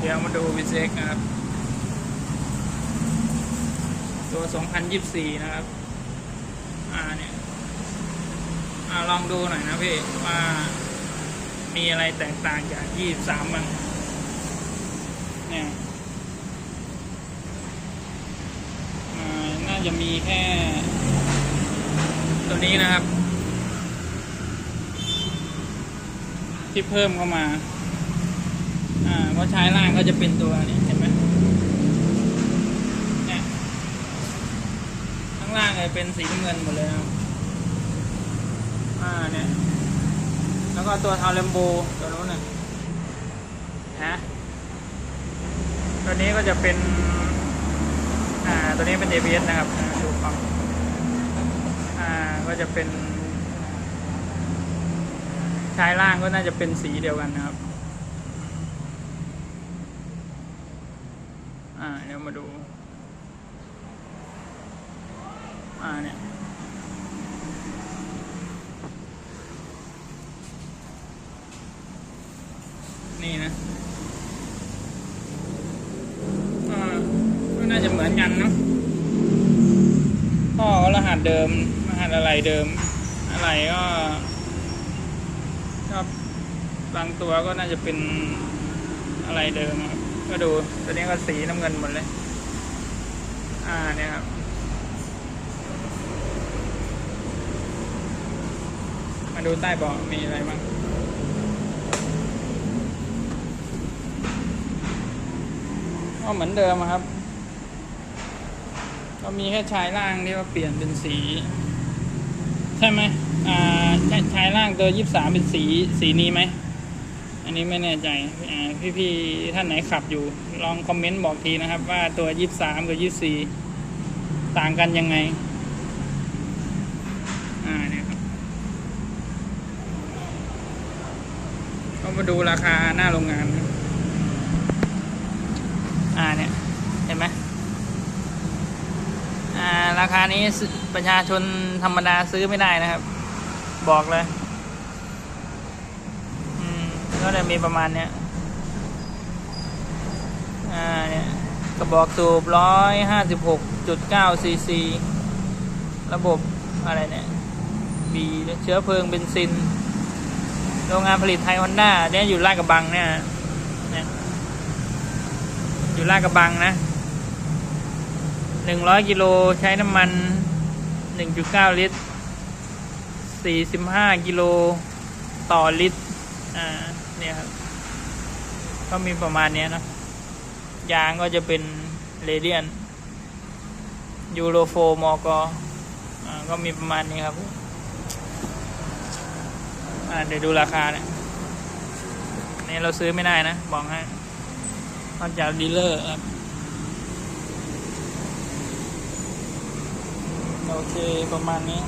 เดี๋ยวมาดูวิเซกนะครับ ตัว 2024 นะครับ อ่าเนี่ยอ่าลองดูหน่อยนะพี่ ว่ามีอะไรแตกต่างจาก 23 บ้าง เนี่ยน่าจะมีแค่ ตัวนี้นะครับ ที่เพิ่มเข้ามา อ่าเพราะชายล่างก็จะเป็นตัวนี้เห็นไหมเนี่ยข้างล่างเลยเป็นสีน้ำเงินหมดเลยนะครับอ่าเนี่ยแล้วก็ตัวทาเลมโบตัวนู้นน่ะฮะตัวนี้ก็จะเป็นอ่าตัวนี้เป็น ABS นะครับดูฟังอ่าก็จะเป็นชายล่างก็น่าจะเป็นสีเดียวกันนะครับ อ่าเดี๋ยวมาดู อ่าเนี่ยนี่นะอ่าก็น่าจะเหมือนกันเนาะพ่อก็รหัสเดิม รหัสอะไรเดิม อะไรก็ก็บางตัวก็น่าจะเป็นอะไรเดิมครับ ก็ดูตัวนี้ก็สีน้ำเงินหมดเลย อ่าเนี่ยครับมาดูใต้เบาะมีอะไรบ้างก็เหมือนเดิมครับ ก็มีแค่ชายล่างที่ว่าเปลี่ยนเป็นสี ใช่ไหมอ่าชายชายล่างตัวยี่สามเป็นสีสีนี้ไหม อันนี้ไม่แน่ใจอ่พี่ๆท่านไหนขับอยู่ ลองคอมเมนต์บอกทีนะครับ ว่าตัวยี่สามกับยี่สี่ต่างกันยังไง อ่าเนี่ยครับก็มาดูราคาหน้าโรงงาน อ่าเนี่ย เห็นไหมอ่า ราคานี้ประชาชนธรรมดาซื้อไม่ได้นะครับ บอกเลย อืม ก็จะ มีประมาณเนี้ยอ่าเนี่ยกระบอกสูบร้อยห้าสิบหกจุดเก้าซีซีระบบอะไรเนี่ยบีเชื้อเพลิงเบนซิน โรงงานผลิตไทยฮอนด้าเนี่ยอยู่ลาดกระบังเนี่ยเนี่ยอยู่ลาดกระบังนะหนึ่งร้อยกิโลใช้น้ำมันหนึ่งจุดเก้าลิตรสี่สิบห้ากิโลต่อลิตรอ่า เนี่ยครับก็มีประมาณนี้นะ ยางก็จะเป็นเรเดียนยูโรโฟมอกอก็มีประมาณนี้ครับเดี๋ยวดูราคาเนี่ยนี่เราซื้อไม่ได้นะ บอกให้นอกจากดีลเลอร์ครับโอเค ประมาณนี้